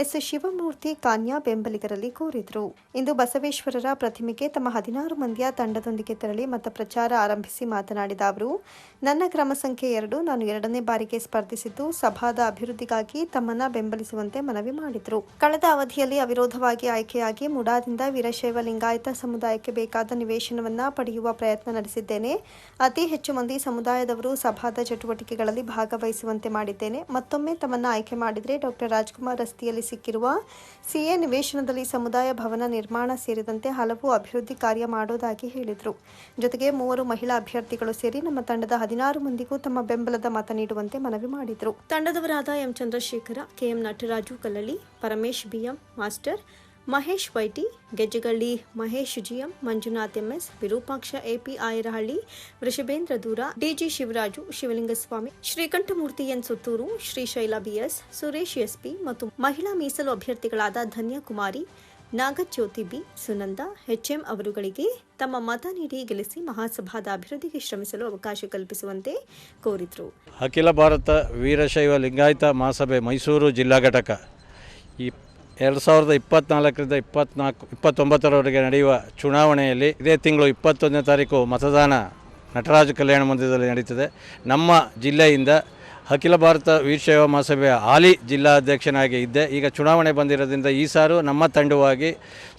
A: ಎಸ್ ಶಿವಮೂರ್ತಿ ಕಾನ್ಯಾ ಬೆಂಬಲಿಗರಲ್ಲಿ ಕೋರಿದರು. ಇಂದು ಬಸವೇಶ್ವರರ ಪ್ರತಿಮೆಗೆ ತಮ್ಮ ಹದಿನಾರು ಮಂದಿಯ ತಂಡದೊಂದಿಗೆ ತೆರಳಿ ಮತ ಪ್ರಚಾರ ಆರಂಭಿಸಿ ಮಾತನಾಡಿದ ಅವರು, ನನ್ನ ಕ್ರಮ ಸಂಖ್ಯೆ ಎರಡು ನಾನು ಎರಡನೇ ಬಾರಿಗೆ ಸ್ಪರ್ಧಿಸಿದ್ದು ಸಭಾದ ಅಭಿವೃದ್ಧಿಗಾಗಿ ತಮ್ಮನ್ನ ಬೆಂಬಲಿಸುವಂತೆ ಮನವಿ ಮಾಡಿದರು. ಕಳೆದ ಅವಧಿಯಲ್ಲಿ ಅವಿರೋಧವಾಗಿ ಆಯ್ಕೆಯಾಗಿ ಮುಡಾದಿಂದ ವೀರಶೈವ ಲಿಂಗಾಯತ ಸಮುದಾಯಕ್ಕೆ ಬೇಕಾದ ನಿವೇಶನವನ್ನ ಪಡೆಯುವ ಪ್ರಯತ್ನ ನಡೆಸಿದ್ದೇನೆ. ಅತಿ ಹೆಚ್ಚು ಮಂದಿ ಸಮುದಾಯದವರು ಸಭಾದ ಚಟುವಟಿಕೆಗಳಲ್ಲಿ ಭಾಗವಹಿಸುವಂತೆ ಮಾಡಿದ್ದೇನೆ. ಮತ್ತೊಮ್ಮೆ ತಮ್ಮನ್ನ ಆಯ್ಕೆ ಮಾಡಿದರೆ ಡಾಕ್ಟರ್ ರಾಜ್ಕುಮಾರ್ ರಸ್ತೆಯಲ್ಲಿ ಸಿಕ್ಕಿರುವ ಸಿಎ ನಿವೇಶನದಲ್ಲಿ ಸಮುದಾಯ ಭವನ ನಿರ್ಮಾಣ ಸೇರಿದಂತೆ ಹಲವು ಅಭಿವೃದ್ಧಿ ಕಾರ್ಯ ಮಾಡೋದಾಗಿ ಹೇಳಿದರು. ಜೊತೆಗೆ ಮೂವರು ಮಹಿಳಾ ಅಭ್ಯರ್ಥಿಗಳು ಸೇರಿ ನಮ್ಮ ತಂಡದ ಹದಿನಾರು ಮಂದಿಗೂ ತಮ್ಮ ಬೆಂಬಲದ ಮತ ನೀಡುವಂತೆ ಮನವಿ ಮಾಡಿದರು. ತಂಡದವರಾದ M Chandrashekhara KM Nataraju Kallalli, Paramesh BM master Mahesh YT, Gejjagalli Mahesh GM, Manjunath MS, Virupaksha AP Ayarahalli, Vrishabhendra ದೂರ, DG Shivaraju, Shivalingaswamy, Srikantamurthy N Suttur Srishaila BS, Suresh SP ಮತ್ತು ಮಹಿಳಾ ಮೀಸಲು ಅಭ್ಯರ್ಥಿಗಳಾದ ಧನ್ಯಕುಮಾರಿ, ನಾಗಜ್ಯೋತಿ ಬಿ, ಸುನಂದ, ಎಚ್ಎಂ ಅವರುಗಳಿಗೆ ತಮ್ಮ ಮತ ನೀಡಿ ಗೆಲ್ಲಿಸಿ ಮಹಾಸಭಾದ ಅಭಿವೃದ್ಧಿಗೆ ಶ್ರಮಿಸಲು ಅವಕಾಶ ಕಲ್ಪಿಸುವಂತೆ ಕೋರಿದರು.
H: ಅಖಿಲ ಭಾರತ ವೀರಶೈವ ಲಿಂಗಾಯತ ಮಹಾಸಭೆ ಮೈಸೂರು ಜಿಲ್ಲಾ ಘಟಕ. ಈ ಎರಡು ಸಾವಿರದ ಇಪ್ಪತ್ನಾಲ್ಕರಿಂದ ಇಪ್ಪತ್ನಾಲ್ಕು, ಇಪ್ಪತ್ತೊಂಬತ್ತರವರೆಗೆ ನಡೆಯುವ ಚುನಾವಣೆಯಲ್ಲಿ ಇದೇ ತಿಂಗಳು ಇಪ್ಪತ್ತೊಂದನೇ ತಾರೀಕು ಮತದಾನ ನಟರಾಜ ಕಲ್ಯಾಣ ಮಂದಿರದಲ್ಲಿ ನಡೀತದೆ. ನಮ್ಮ ಜಿಲ್ಲೆಯಿಂದ ಅಖಿಲ ಭಾರತ ವೀರಶೈವ ಮಹಾಸಭೆಯ ಹಾಲಿ ಜಿಲ್ಲಾಧ್ಯಕ್ಷನಾಗಿ ಇದ್ದೆ. ಈಗ ಚುನಾವಣೆ ಬಂದಿರೋದ್ರಿಂದ ಈ ಸಾರು ನಮ್ಮ ತಂಡವಾಗಿ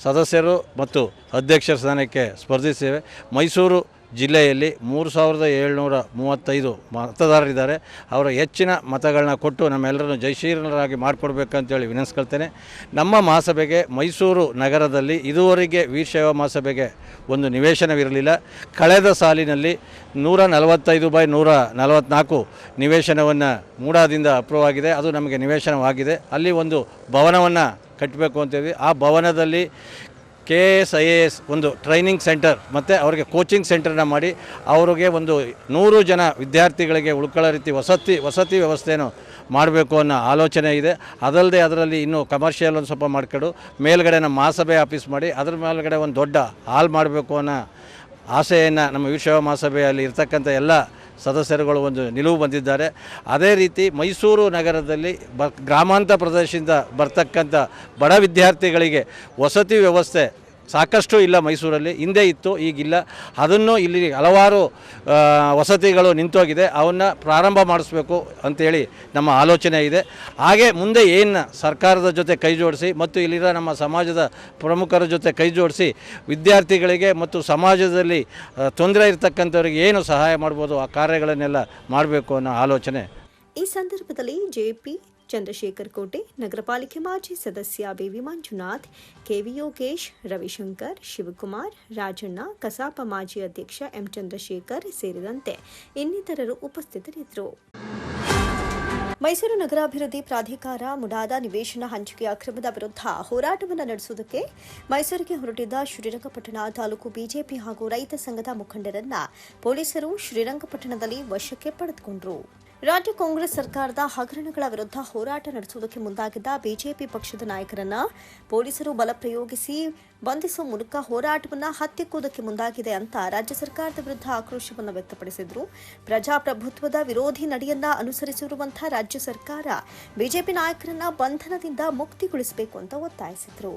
H: ಸದಸ್ಯರು ಮತ್ತು ಅಧ್ಯಕ್ಷರ ಸ್ಥಾನಕ್ಕೆ ಸ್ಪರ್ಧಿಸಿವೆ ಮೈಸೂರು ಜಿಲ್ಲೆಯಲ್ಲಿ ಮೂರು ಸಾವಿರದ ಏಳ್ನೂರ ಮೂವತ್ತೈದು ಮತದಾರರಿದ್ದಾರೆ. ಅವರ ಹೆಚ್ಚಿನ ಮತಗಳನ್ನ ಕೊಟ್ಟು ನಮ್ಮೆಲ್ಲರನ್ನು ಜಯಶೀಲರಾಗಿ ಮಾಡಿಕೊಡ್ಬೇಕಂತೇಳಿ ವಿನಂತಿಸ್ಕೊಳ್ತೇನೆ ನಮ್ಮ ಮಹಾಸಭೆಗೆ ಮೈಸೂರು ನಗರದಲ್ಲಿ ಇದುವರೆಗೆ ವೀರಶೈವ ಮಹಾಸಭೆಗೆ ಒಂದು ನಿವೇಶನವಿರಲಿಲ್ಲ. ಕಳೆದ ಸಾಲಿನಲ್ಲಿ ನೂರ ನಲವತ್ತೈದು ಬೈ ನೂರ ನಲವತ್ತ್ನಾಲ್ಕು ನಿವೇಶನವನ್ನು ಮೂಡಾದಿಂದ ಅಪ್ರೂವ್ ಆಗಿದೆ. ಅದು ನಮಗೆ ನಿವೇಶನವಾಗಿದೆ. ಅಲ್ಲಿ ಒಂದು ಭವನವನ್ನು ಕಟ್ಟಬೇಕು ಅಂತೇಳಿ. ಆ ಭವನದಲ್ಲಿ K S I A S ಒಂದು ಟ್ರೈನಿಂಗ್ ಸೆಂಟರ್ ಮತ್ತು ಅವರಿಗೆ ಕೋಚಿಂಗ್ ಸೆಂಟರ್ನ ಮಾಡಿ ಅವರಿಗೆ ಒಂದು ನೂರು ಜನ ವಿದ್ಯಾರ್ಥಿಗಳಿಗೆ ಉಳ್ಕೊಳ್ಳೋ ರೀತಿ ವಸತಿ ವಸತಿ ವ್ಯವಸ್ಥೆಯನ್ನು ಮಾಡಬೇಕು ಅನ್ನೋ ಆಲೋಚನೆ ಇದೆ. ಅದಲ್ಲದೆ ಅದರಲ್ಲಿ ಇನ್ನೂ ಕಮರ್ಷಿಯಲ್ ಒಂದು ಸ್ವಲ್ಪ ಮಾಡ್ಕೊಂಡು ಮೇಲ್ಗಡೆ ನಮ್ಮ ಮಹಾಸಭೆ ಆಫೀಸ್ ಮಾಡಿ ಅದ್ರ ಮೇಲ್ಗಡೆ ಒಂದು ದೊಡ್ಡ ಹಾಲ್ ಮಾಡಬೇಕು ಅನ್ನೋ ಆಸೆಯನ್ನು ನಮ್ಮ ವಿಶ್ವ ಮಹಾಸಭೆಯಲ್ಲಿ ಇರ್ತಕ್ಕಂಥ ಎಲ್ಲ ಸದಸ್ಯರುಗಳು ಒಂದು ನಿಲುವು ಬಂದಿದ್ದಾರೆ. ಅದೇ ರೀತಿ ಮೈಸೂರು ನಗರದಲ್ಲಿ ಬ ಗ್ರಾಮಾಂತರ ಪ್ರದೇಶದಿಂದ ಬರ್ತಕ್ಕಂಥ ಬಡ ವಿದ್ಯಾರ್ಥಿಗಳಿಗೆ ವಸತಿ ವ್ಯವಸ್ಥೆ ಸಾಕಷ್ಟು ಇಲ್ಲ ಮೈಸೂರಲ್ಲಿ, ಹಿಂದೆ ಇತ್ತು, ಈಗಿಲ್ಲ. ಅದನ್ನು ಇಲ್ಲಿ ಹಲವಾರು ವಸತಿಗಳು ನಿಂತೋಗಿದೆ. ಅವನ್ನು ಪ್ರಾರಂಭ ಮಾಡಿಸ್ಬೇಕು ಅಂತೇಳಿ ನಮ್ಮ ಆಲೋಚನೆ ಇದೆ. ಹಾಗೆ ಮುಂದೆ ಏನು ಸರ್ಕಾರದ ಜೊತೆ ಕೈ ಜೋಡಿಸಿ ಮತ್ತು ಇಲ್ಲಿರೋ ನಮ್ಮ ಸಮಾಜದ ಪ್ರಮುಖರ ಜೊತೆ ಕೈ ಜೋಡಿಸಿ ವಿದ್ಯಾರ್ಥಿಗಳಿಗೆ ಮತ್ತು ಸಮಾಜದಲ್ಲಿ ತೊಂದರೆ ಇರತಕ್ಕಂಥವ್ರಿಗೆ ಏನು ಸಹಾಯ ಮಾಡ್ಬೋದು ಆ ಕಾರ್ಯಗಳನ್ನೆಲ್ಲ ಮಾಡಬೇಕು ಅನ್ನೋ ಆಲೋಚನೆ.
A: ಈ ಸಂದರ್ಭದಲ್ಲಿ ಜೆಪಿ ಚಂದ್ರಶೇಖರ್ ಕೋಟೆ, ನಗರ ಪಾಲಿಕೆ ಮಾಜಿ ಸದಸ್ಯ B V Manjunath, KV Yogesh, Ravishankar, Shivakumar, Rajanna, Kasapa ಮಾಜಿ ಅಧ್ಯಕ್ಷ ಎಂ. ಚಂದ್ರಶೇಖರ್ ಸೇರಿದಂತೆ ಇನ್ನಿತರರು ಉಪಸ್ಥಿತರಿದ್ದರು. ಮೈಸೂರು ನಗರಾಭಿವೃದ್ಧಿ ಪ್ರಾಧಿಕಾರ ಮುಡಾದ ನಿವೇಶನ ಹಂಚಿಕೆ ಅಕ್ರಮದ ವಿರುದ್ಧ ಹೋರಾಟವನ್ನು ನಡೆಸುವುದಕ್ಕೆ ಮೈಸೂರಿಗೆ ಹೊರಟಿದ್ದ ಶ್ರೀರಂಗಪಟ್ಟಣ ತಾಲೂಕು ಬಿಜೆಪಿ ಹಾಗೂ ರೈತ ಸಂಘದ ಮುಖಂಡರನ್ನ ಪೊಲೀಸರು ಶ್ರೀರಂಗಪಟ್ಟಣದಲ್ಲಿ ವಶಕ್ಕೆ ಪಡೆದುಕೊಂಡರು. ರಾಜ್ಯ ಕಾಂಗ್ರೆಸ್ ಸರ್ಕಾರದ ಹಗರಣಗಳ ವಿರುದ್ಧ ಹೋರಾಟ ನಡೆಸುವುದಕ್ಕೆ ಮುಂದಾಗಿದ್ದ ಬಿಜೆಪಿ ಪಕ್ಷದ ನಾಯಕರನ್ನ ಪೊಲೀಸರು ಬಲ ಪ್ರಯೋಗಿಸಿ ಬಂಧಿಸುವ ಮೂಲಕ ಹೋರಾಟವನ್ನ ಹತ್ತಿಕ್ಕುವುದಕ್ಕೆ ಮುಂದಾಗಿದೆ ಅಂತ ರಾಜ್ಯ ಸರ್ಕಾರದ ವಿರುದ್ಧ ಆಕ್ರೋಶವನ್ನು ವ್ಯಕ್ತಪಡಿಸಿದ್ರು. ಪ್ರಜಾಪ್ರಭುತ್ವದ ವಿರೋಧಿ ನಡೆಯನ್ನ ಅನುಸರಿಸಿರುವಂತಹ ರಾಜ್ಯ ಸರ್ಕಾರ ಬಿಜೆಪಿ ನಾಯಕರನ್ನ ಬಂಧನದಿಂದ ಮುಕ್ತಿಗೊಳಿಸಬೇಕು ಅಂತ ಒತ್ತಾಯಿಸಿದ್ರು.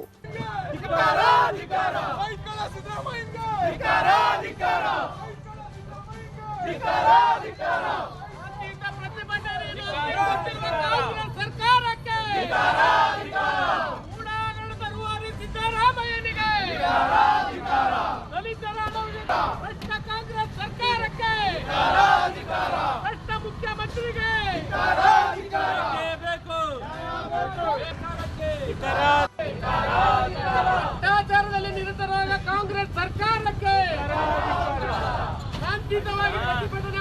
D: ಸರ್ಕಾರಕ್ಕೆ ಮೂಡಾಡಳಿತ ರೂವಾರಿ ಸಿದ್ದರಾಮಯ್ಯನಿಗೆ ದಲಿತರ ಭ್ರಷ್ಟ ಕಾಂಗ್ರೆಸ್ ಸರ್ಕಾರಕ್ಕೆ ಭ್ರಷ್ಟ ಮುಖ್ಯಮಂತ್ರಿಗೆ ಬೇಕು
I: ಭ್ರಷ್ಟಾಚಾರದಲ್ಲಿ ನಿರತರಾದ ಕಾಂಗ್ರೆಸ್ ಸರ್ಕಾರಕ್ಕೆ ಶಾಂತಿಯುತವಾಗಿ ಪ್ರತಿಭಟನೆ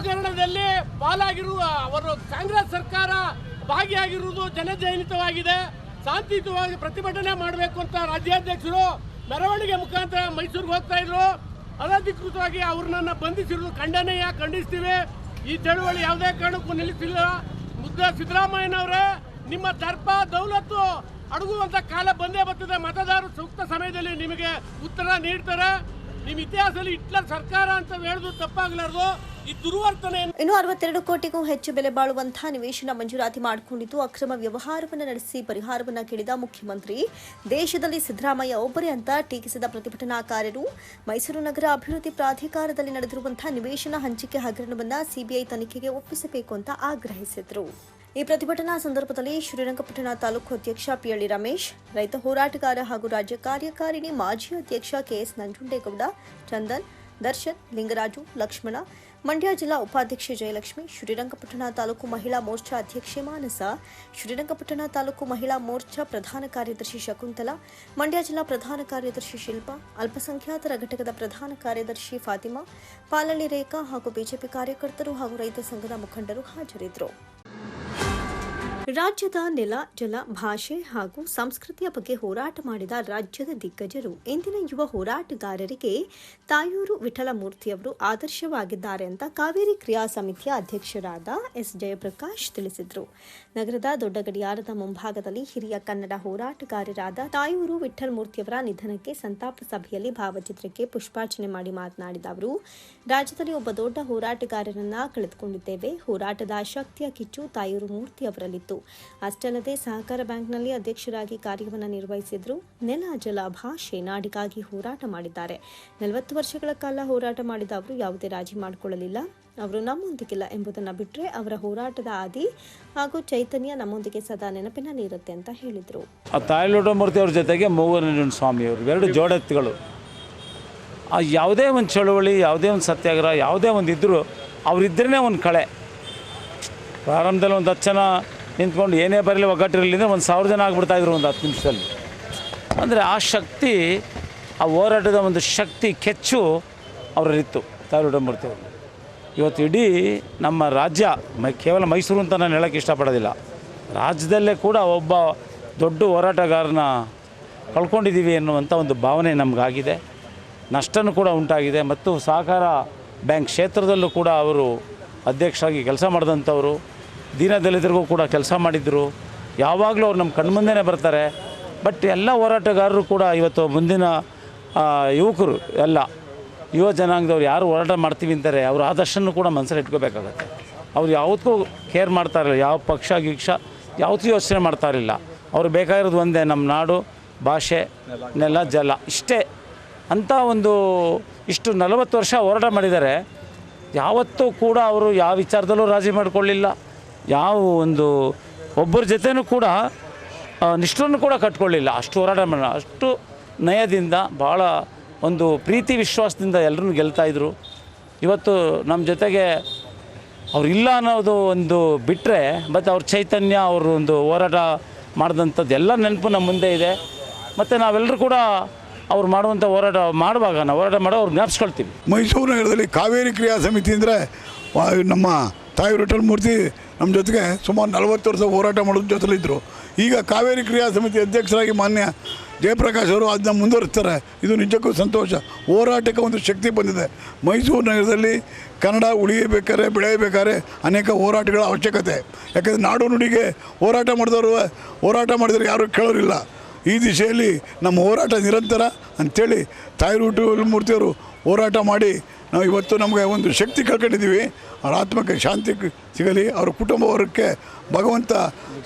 I: ಹಗರಣದಲ್ಲಿ ಪಾಲಾಗಿರುವ ಅವರು ಕಾಂಗ್ರೆಸ್ ಸರ್ಕಾರ ಭಾಗಿಯಾಗಿರುವುದು ಜನಜನಿತವಾಗಿದೆ. ಶಾಂತಿಯುತವಾಗಿ ಪ್ರತಿಭಟನೆ ಮಾಡಬೇಕು ಅಂತ ರಾಜ್ಯಾಧ್ಯಕ್ಷರು ಮೆರವಣಿಗೆ ಮುಖಾಂತರ ಮೈಸೂರಿಗೆ ಹೋಗ್ತಾ ಇದ್ರು. ಅನಧಿಕೃತವಾಗಿ ಅವ್ರನ್ನ ಬಂಧಿಸಿರುವುದು ಖಂಡನೀಯ ಖಂಡಿಸ್ತೀವಿ? ಈ ಚಳುವಳಿ ಯಾವುದೇ ಕಾರಣಕ್ಕೂ ನಿಲ್ಲಿಸಿಲ್ಲ. ಮುದ್ದ ಸಿದ್ದರಾಮಯ್ಯನವರೇ, ನಿಮ್ಮ ದರ್ಪ, ದೌಲತ್ತು ಅಡಗುವಂತ ಕಾಲ ಬಂದೇ ಬರ್ತದೆ. ಮತದಾರರು ಸೂಕ್ತ ಸಮಯದಲ್ಲಿ ನಿಮಗೆ ಉತ್ತರ ನೀಡ್ತಾರೆ. ನಿಮ್ಮ ಇತಿಹಾಸದಲ್ಲಿ ಹಿಟ್ಲರ್ ಸರ್ಕಾರ ಅಂತ ಹೇಳುದು ತಪ್ಪಾಗ್ಲಾರ್ದು.
A: ಇನ್ನು ಅರವತ್ತೆರಡು ಕೋಟಿಗೂ ಹೆಚ್ಚು ಬೆಲೆ ಬಾಳುವಂತಹ ನಿವೇಶನ ಮಂಜೂರಾತಿ ಮಾಡಿಕೊಂಡಿದ್ದು ಅಕ್ರಮ ವ್ಯವಹಾರವನ್ನು ನಡೆಸಿ ಪರಿಹಾರವನ್ನು ಕೇಳಿದ ಮುಖ್ಯಮಂತ್ರಿ. ದೇಶದಲ್ಲಿ ಸಿದ್ದರಾಮಯ್ಯ ಒಬ್ಬರೇ ಅಂತ ಟೀಕಿಸಿದ ಪ್ರತಿಭಟನಾಕಾರರು, ಮೈಸೂರು ನಗರ ಅಭಿವೃದ್ಧಿ ಪ್ರಾಧಿಕಾರದಲ್ಲಿ ನಡೆದಿರುವಂತಹ ನಿವೇಶನ ಹಂಚಿಕೆ ಹಗರಣವನ್ನು ಸಿಬಿಐ ತನಿಖೆಗೆ ಒಪ್ಪಿಸಬೇಕು ಅಂತ ಆಗ್ರಹಿಸಿದರು. ಈ ಪ್ರತಿಭಟನಾ ಸಂದರ್ಭದಲ್ಲಿ ಶ್ರೀರಂಗಪಟ್ಟಣ ತಾಲೂಕು ಅಧ್ಯಕ್ಷ ಪಿಯಳ್ಳಿ ರಮೇಶ್, ರೈತ ಹೋರಾಟಗಾರ ಹಾಗೂ ರಾಜ್ಯ ಕಾರ್ಯಕಾರಿಣಿ ಮಾಜಿ ಅಧ್ಯಕ್ಷ ಕೆಎಸ್ ನಂಜುಂಡೇಗೌಡ, ಚಂದನ್, ದರ್ಶನ್, ಲಿಂಗರಾಜು, ಲಕ್ಷ್ಮಣ ಮಂಡ್ಯ ಜಿಲ್ಲಾ ಉಪಾಧ್ಯಕ್ಷೆ ಜಯಲಕ್ಷ್ಮಿ, ಶ್ರೀರಂಗಪಟ್ಟಣ ತಾಲೂಕು ಮಹಿಳಾ ಮೋರ್ಚಾ ಅಧ್ಯಕ್ಷೆ ಮಾನಸ, ಶ್ರೀರಂಗಪಟ್ಟಣ ತಾಲೂಕು ಮಹಿಳಾ ಮೋರ್ಚಾ ಪ್ರಧಾನ ಕಾರ್ಯದರ್ಶಿ ಶಕುಂತಲಾ, ಮಂಡ್ಯ ಜಿಲ್ಲಾ ಪ್ರಧಾನ ಕಾರ್ಯದರ್ಶಿ ಶಿಲ್ಪಾ, ಅಲ್ಪಸಂಖ್ಯಾತರ ಘಟಕದ ಪ್ರಧಾನ ಕಾರ್ಯದರ್ಶಿ ಫಾತಿಮಾ, ಪಾಲಳ್ಳಿ ರೇಖಾ ಹಾಗೂ ಬಿಜೆಪಿ ಕಾರ್ಯಕರ್ತರು ಹಾಗೂ ರೈತ ಸಂಘದ ಮುಖಂಡರು ಹಾಜರಿದ್ದರು. ರಾಜ್ಯದ ನೆಲ, ಜಲ, ಭಾಷೆ ಹಾಗೂ ಸಂಸ್ಕೃತಿಯ ಬಗ್ಗೆ ಹೋರಾಟ ಮಾಡಿದ ರಾಜ್ಯದ ದಿಗ್ಗಜರು ಇಂದಿನ ಯುವ ಹೋರಾಟಗಾರರಿಗೆ ತಾಯೂರು ವಿಠಲಮೂರ್ತಿಯವರು ಆದರ್ಶವಾಗಿದ್ದಾರೆ ಅಂತ ಕಾವೇರಿ ಕ್ರಿಯಾ ಸಮಿತಿಯ ಅಧ್ಯಕ್ಷರಾದ ಎಸ್. ಜಯಪ್ರಕಾಶ್ ತಿಳಿಸಿದರು. ನಗರದ ದೊಡ್ಡ ಗಡಿಯಾರದ ಮುಂಭಾಗದಲ್ಲಿ ಹಿರಿಯ ಕನ್ನಡ ಹೋರಾಟಗಾರರಾದ ತಾಯೂರು ವಿಠಲಮೂರ್ತಿಯವರ ನಿಧನಕ್ಕೆ ಸಂತಾಪ ಸಭೆಯಲ್ಲಿ ಭಾವಚಿತ್ರಕ್ಕೆ ಪುಷ್ಪಾರ್ಚನೆ ಮಾಡಿ ಮಾತನಾಡಿದ ಅವರು, ರಾಜ್ಯದಲ್ಲಿ ಒಬ್ಬ ದೊಡ್ಡ ಹೋರಾಟಗಾರರನ್ನ ಕಳೆದುಕೊಂಡಿದ್ದೇವೆ. ಹೋರಾಟದ ಶಕ್ತಿಯ ಕಿಚ್ಚು ತಾಯೂರು ಮೂರ್ತಿ ಅವರಲ್ಲಿತ್ತು. ಅಷ್ಟಲ್ಲದೆ ಸಹಕಾರ ಬ್ಯಾಂಕ್ನಲ್ಲಿ ಅಧ್ಯಕ್ಷರಾಗಿ ಕಾರ್ಯವನ್ನು ನಿರ್ವಹಿಸಿದ್ರು. ನೆಲ, ಜಲ, ಭಾಷೆ ನಾಡಿಗಾಗಿ ಹೋರಾಟ ಮಾಡಿದ್ದಾರೆ. ನಲವತ್ತು ವರ್ಷಗಳ ಕಾಲ ಹೋರಾಟ ಮಾಡಿದ ಅವರು ಯಾವುದೇ ರಾಜಿ ಮಾಡಿಕೊಳ್ಳಲಿಲ್ಲ. ಅವರು ನಮ್ಮೊಂದಿಗಿಲ್ಲ ಎಂಬುದನ್ನು ಬಿಟ್ಟರೆ ಅವರ ಹೋರಾಟದ ಆದಿ ಹಾಗೂ ಚೈತನ್ಯ ನಮ್ಮೊಂದಿಗೆ ಸದಾ ನೆನಪಿನಲ್ಲಿರುತ್ತೆ ಅಂತ ಹೇಳಿದರು.
J: ಆ ತಾಯಿಲೋಟಮೂರ್ತಿ ಅವ್ರ ಜೊತೆಗೆ ಮೂವನಂಜನ ಸ್ವಾಮಿಯವರು ಎರಡು ಜೋಡೆತ್ತುಗಳು. ಆ ಯಾವುದೇ ಒಂದು ಚಳುವಳಿ, ಯಾವುದೇ ಒಂದು ಸತ್ಯಾಗ್ರಹ, ಯಾವುದೇ ಒಂದು ಇದ್ದರೂ ಅವರಿದ್ದರೇ ಒಂದು ಕಳೆ. ಪ್ರಾರಂಭದಲ್ಲಿ ಒಂದು ಹತ್ತು ಜನ ನಿಂತ್ಕೊಂಡು ಏನೇ ಬರಲಿ ಒಗ್ಗಟ್ಟಿರಲಿ ಅಂದರೆ ಒಂದು ಸಾವಿರ ಜನ ಆಗ್ಬಿಡ್ತಾಯಿದ್ರು ಒಂದು ಹತ್ತು ನಿಮಿಷದಲ್ಲಿ. ಅಂದರೆ ಆ ಶಕ್ತಿ, ಆ ಹೋರಾಟದ ಒಂದು ಶಕ್ತಿ, ಕೆಚ್ಚು ಅವರಲ್ಲಿತ್ತು ತಾಯಿಲೋಟಮೂರ್ತಿ ಅವರು ಇವತ್ತು ಇಡೀ ನಮ್ಮ ರಾಜ್ಯ ಮೈ ಕೇವಲ ಮೈಸೂರು ಅಂತ ನಾನು ಹೇಳೋಕ್ಕೆ ಇಷ್ಟಪಡೋದಿಲ್ಲ. ರಾಜ್ಯದಲ್ಲೇ ಕೂಡ ಒಬ್ಬ ದೊಡ್ಡ ಹೋರಾಟಗಾರನ ಕಳ್ಕೊಂಡಿದ್ದೀವಿ ಎನ್ನುವಂಥ ಒಂದು ಭಾವನೆ ನಮಗಾಗಿದೆ. ನಷ್ಟನೂ ಕೂಡ ಉಂಟಾಗಿದೆ ಮತ್ತು ಸಹಕಾರ ಬ್ಯಾಂಕ್ ಕ್ಷೇತ್ರದಲ್ಲೂ ಕೂಡ ಅವರು ಅಧ್ಯಕ್ಷರಾಗಿ ಕೆಲಸ ಮಾಡಿದಂಥವರು, ದೀನದಲಿತರಿಗೂ ಕೂಡ ಕೆಲಸ ಮಾಡಿದರು. ಯಾವಾಗಲೂ ಅವ್ರು ನಮ್ಮ ಕಣ್ಮುಂದೆನೇ ಬರ್ತಾರೆ. ಬಟ್ ಎಲ್ಲ ಹೋರಾಟಗಾರರು ಕೂಡ ಇವತ್ತು ಮುಂದಿನ ಯುವಕರು ಎಲ್ಲ ಯುವ ಜನಾಂಗದವ್ರು ಯಾರು ಹೋರಾಟ ಮಾಡ್ತೀವಿ ಅಂತಾರೆ, ಅವ್ರ ಆದರ್ಶನೂ ಕೂಡ ಮನಸ್ಸಲ್ಲಿ ಇಟ್ಕೋಬೇಕಾಗತ್ತೆ. ಅವ್ರು ಯಾವತ್ತೂ ಕೇರ್ ಮಾಡ್ತಾ ಇರಲಿಲ್ಲ, ಯಾವ ಪಕ್ಷ, ಗೀಕ್ಷ ಯಾವತ್ತೂ ಯೋಚನೆ ಮಾಡ್ತಾ ಇರಲಿಲ್ಲ. ಅವ್ರು ಬೇಕಾಗಿರೋದು ಒಂದೇ, ನಮ್ಮ ನಾಡು, ಭಾಷೆ, ನೆಲ, ಜಲ, ಇಷ್ಟೇ. ಅಂಥ ಒಂದು ಇಷ್ಟು ನಲವತ್ತು ವರ್ಷ ಹೋರಾಟ ಮಾಡಿದ್ದಾರೆ ಯಾವತ್ತೂ ಕೂಡ ಅವರು ಯಾವ ವಿಚಾರದಲ್ಲೂ ರಾಜಿ ಮಾಡಿಕೊಳ್ಳಿಲ್ಲ. ಯಾವ ಒಂದು ಒಬ್ಬರ ಜೊತೆನೂ ಕೂಡ ನಿಷ್ಠರನ್ನು ಕೂಡ ಕಟ್ಕೊಳ್ಳಿಲ್ಲ. ಅಷ್ಟು ಹೋರಾಟ ಮಾಡ, ಅಷ್ಟು ನಯದಿಂದ ಭಾಳ ಒಂದು ಪ್ರೀತಿ ವಿಶ್ವಾಸದಿಂದ ಎಲ್ಲರೂ ಗೆಲ್ತಾಯಿದ್ರು ಇವತ್ತು ನಮ್ಮ ಜೊತೆಗೆ ಅವ್ರು ಇಲ್ಲ ಅನ್ನೋದು ಒಂದು ಬಿಟ್ಟರೆ ಮತ್ತು ಅವ್ರ ಚೈತನ್ಯ, ಅವರು ಒಂದು ಹೋರಾಟ ಮಾಡಿದಂಥದ್ದು ಎಲ್ಲ ನೆನಪು ನಮ್ಮ ಮುಂದೆ ಇದೆ. ಮತ್ತು ನಾವೆಲ್ಲರೂ ಕೂಡ ಅವ್ರು ಮಾಡುವಂಥ ಹೋರಾಟ ಮಾಡುವಾಗ, ನಾವು ಹೋರಾಟ ಮಾಡೋ ಅವ್ರು ಜ್ಞಾಪಿಸ್ಕೊಳ್ತೀವಿ.
K: ಮೈಸೂರು ನಗರದಲ್ಲಿ ಕಾವೇರಿ ಕ್ರಿಯಾ ಸಮಿತಿ ಅಂದರೆ ನಮ್ಮ ತಾಯಿ ರೊಟ್ಟಲ್ ಮೂರ್ತಿ ನಮ್ಮ ಜೊತೆಗೆ ಸುಮಾರು ನಲವತ್ತು ವರ್ಷ ಹೋರಾಟ ಮಾಡೋದ್ರ ಜೊತೆಲಿದ್ದರು ಈಗ ಕಾವೇರಿ ಕ್ರಿಯಾ ಸಮಿತಿ ಅಧ್ಯಕ್ಷರಾಗಿ ಮಾನ್ಯ ಜಯಪ್ರಕಾಶ್ ಅವರು ಅದನ್ನ ಮುಂದುವರಿಸ್ತಾರೆ. ಇದು ನಿಜಕ್ಕೂ ಸಂತೋಷ. ಹೋರಾಟಕ್ಕೆ ಒಂದು ಶಕ್ತಿ ಬಂದಿದೆ. ಮೈಸೂರು ನಗರದಲ್ಲಿ ಕನ್ನಡ ಉಳಿಯಬೇಕಾದ್ರೆ, ಬೆಳೆಯಬೇಕಾದ್ರೆ ಅನೇಕ ಹೋರಾಟಗಳ ಅವಶ್ಯಕತೆ. ಯಾಕಂದರೆ ನಾಡು ನುಡಿಗೆ ಹೋರಾಟ ಮಾಡಿದವರು, ಹೋರಾಟ ಮಾಡಿದರೆ ಯಾರೂ ಕೇಳೋರಿಲ್ಲ. ಈ ದಿಶೆಯಲ್ಲಿ ನಮ್ಮ ಹೋರಾಟ ನಿರಂತರ ಅಂಥೇಳಿ ತಾಯಿರೂಟು ಮೂರ್ತಿಯವರು ಹೋರಾಟ ಮಾಡಿ ನಾವು ಇವತ್ತು ನಮಗೆ ಒಂದು ಶಕ್ತಿ ಕಳ್ಕೊಂಡಿದ್ದೀವಿ. ಅವ್ರ ಆತ್ಮಕ್ಕೆ ಶಾಂತಿ ಸಿಗಲಿ, ಅವ್ರ ಕುಟುಂಬ ವರ್ಗಕ್ಕೆ ಭಗವಂತ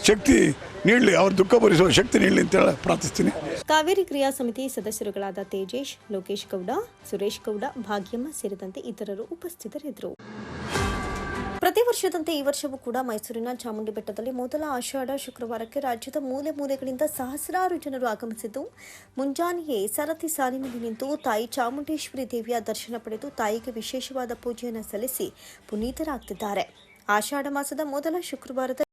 K: ಶಕ್ತಿ ನೀಡಲಿ, ಅವ್ರ ದುಃಖ ಭರಿಸುವ ಶಕ್ತಿ ನೀಡಲಿ ಅಂತೇಳಿ ಪ್ರಾರ್ಥಿಸ್ತೀನಿ.
A: ಕಾವೇರಿ ಕ್ರಿಯಾ ಸಮಿತಿ ಸದಸ್ಯರುಗಳಾದ ತೇಜೇಶ್, ಲೋಕೇಶ್ ಗೌಡ, ಸುರೇಶ್ ಗೌಡ, ಭಾಗ್ಯಮ್ಮ ಸೇರಿದಂತೆ ಇತರರು ಉಪಸ್ಥಿತರಿದ್ದರು. ಪ್ರತಿ ವರ್ಷದಂತೆ ಈ ವರ್ಷವೂ ಕೂಡ ಮೈಸೂರಿನ ಚಾಮುಂಡಿ ಬೆಟ್ಟದಲ್ಲಿ ಮೊದಲ ಆಷಾಢ ಶುಕ್ರವಾರಕ್ಕೆ ರಾಜ್ಯದ ಮೂಲೆ ಮೂಲೆಗಳಿಂದ ಸಹಸ್ರಾರು ಜನರು ಆಗಮಿಸಿದ್ದು, ಮುಂಜಾನೆಯೇ ಸರತಿ ಸಾಲಿನಲ್ಲಿ ನಿಂತು ತಾಯಿ ಚಾಮುಂಡೇಶ್ವರಿ ದೇವಿಯ ದರ್ಶನ ಪಡೆದು ತಾಯಿಗೆ ವಿಶೇಷವಾದ ಪೂಜೆಯನ್ನು ಸಲ್ಲಿಸಿ ಪುನೀತರಾಗ್ತಿದ್ದಾರೆ. ಆಷಾಢ ಮಾಸದ ಮೊದಲ ಶುಕ್ರವಾರದ